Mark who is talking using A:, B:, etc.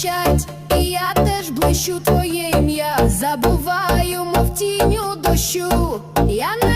A: блищать, і я теж блищу твоє ім'я. Забуваю, мов тіню дощу. Я не